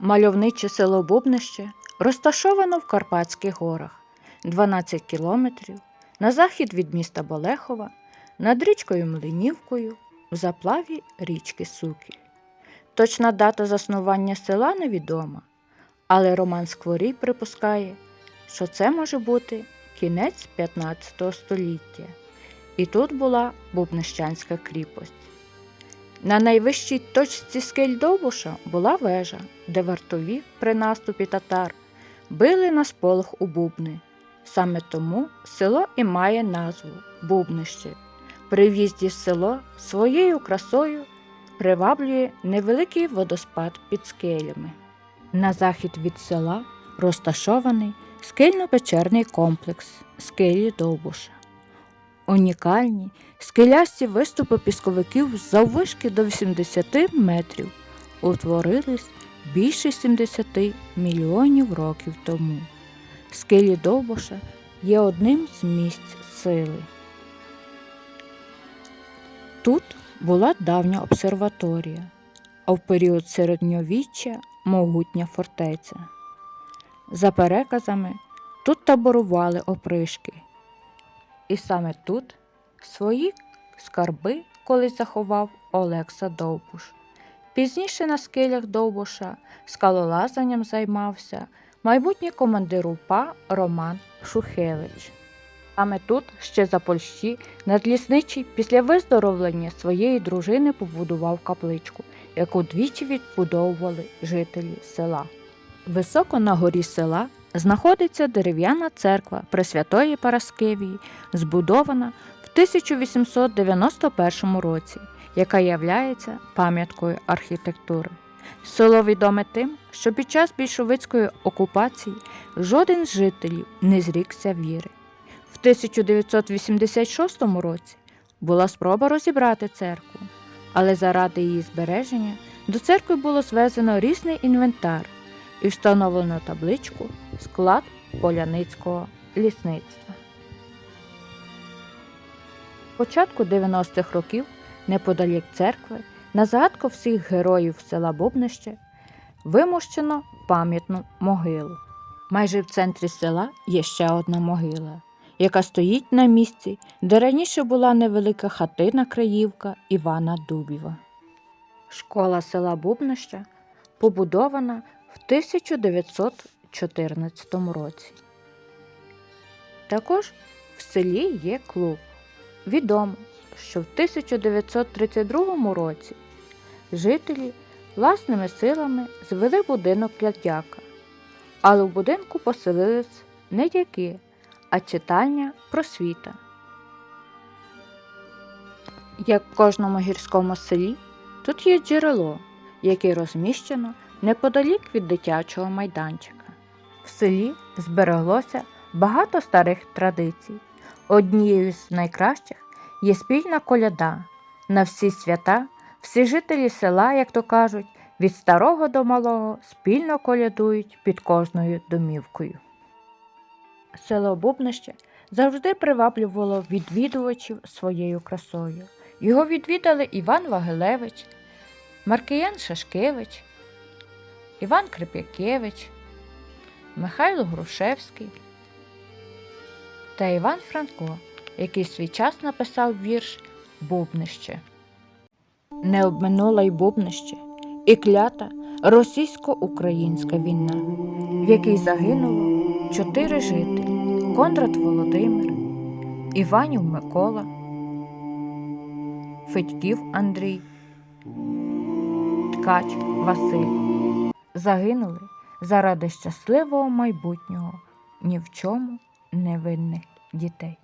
Мальовниче село Бубнище розташовано в Карпатських горах 12 кілометрів на захід від міста Болехова, над річкою Млинівкою, в заплаві річки Сукіль. Точна дата заснування села невідома, але Роман Скворій припускає, що це може бути кінець 15 століття. І тут була Бубнищанська кріпость. На найвищій точці скель Довбуша була вежа, де вартові при наступі татар били на сполох у бубни. Саме тому село і має назву Бубнище. При в'їзді в село своєю красою приваблює невеликий водоспад під скелями. На захід від села розташований скельно-печерний комплекс скелі Довбуша. Унікальні скелясті виступи пісковиків заввишки до 80 метрів утворились більше 70 мільйонів років тому. Скелі Довбуша є одним з місць сили. Тут була давня обсерваторія, а в період середньовіччя могутня фортеця. За переказами, тут таборували опришки. І саме тут свої скарби колись заховав Олекса Довбуш. Пізніше на скелях Довбуша скалолазанням займався майбутній командир УПА Роман Шухевич. Саме тут, ще за Польщі, надлісничий після виздоровлення своєї дружини побудував капличку, яку двічі відбудовували жителі села. Високо на горі села знаходиться дерев'яна церква Пресвятої Параскевії, збудована в 1891 році, яка являється пам'яткою архітектури. Село відоме тим, що під час більшовицької окупації жоден з жителів не зрікся віри. В 1986 році була спроба розібрати церкву, але заради її збереження до церкви було звезено різний інвентар і встановлено табличку склад поляницького лісництва. Початку 90-х років неподалік церкви на згадку всіх героїв села Бубнище вимощено пам'ятну могилу. Майже в центрі села є ще одна могила, яка стоїть на місці, де раніше була невелика хатина Краївка Івана Дубіва. Школа села Бубнища побудована в 1914 році. Також в селі є клуб. Відомо, що в 1932 році жителі власними силами звели будинок для але в будинку поселились не дяки, а читальня просвіта. Як в кожному гірському селі, тут є джерело, яке розміщено неподалік від дитячого майданчика. В селі збереглося багато старих традицій. Однією з найкращих є спільна коляда. На всі свята всі жителі села, як то кажуть, від старого до малого спільно колядують під кожною домівкою. Село Бубнище завжди приваблювало відвідувачів своєю красою. Його відвідали Іван Вагилевич, Маркиян Шашкевич, Іван Крип'якевич, Михайло Грушевський та Іван Франко, який свій час написав вірш Бубнище. Не обминула й Бубнище, і клята російсько-українська війна, в якій загинуло чотири жителі Кондрат Володимир, Іванів Микола, Федьків Андрій, Ткач Василь. Загинули заради щасливого майбутнього ні в чому невинних дітей.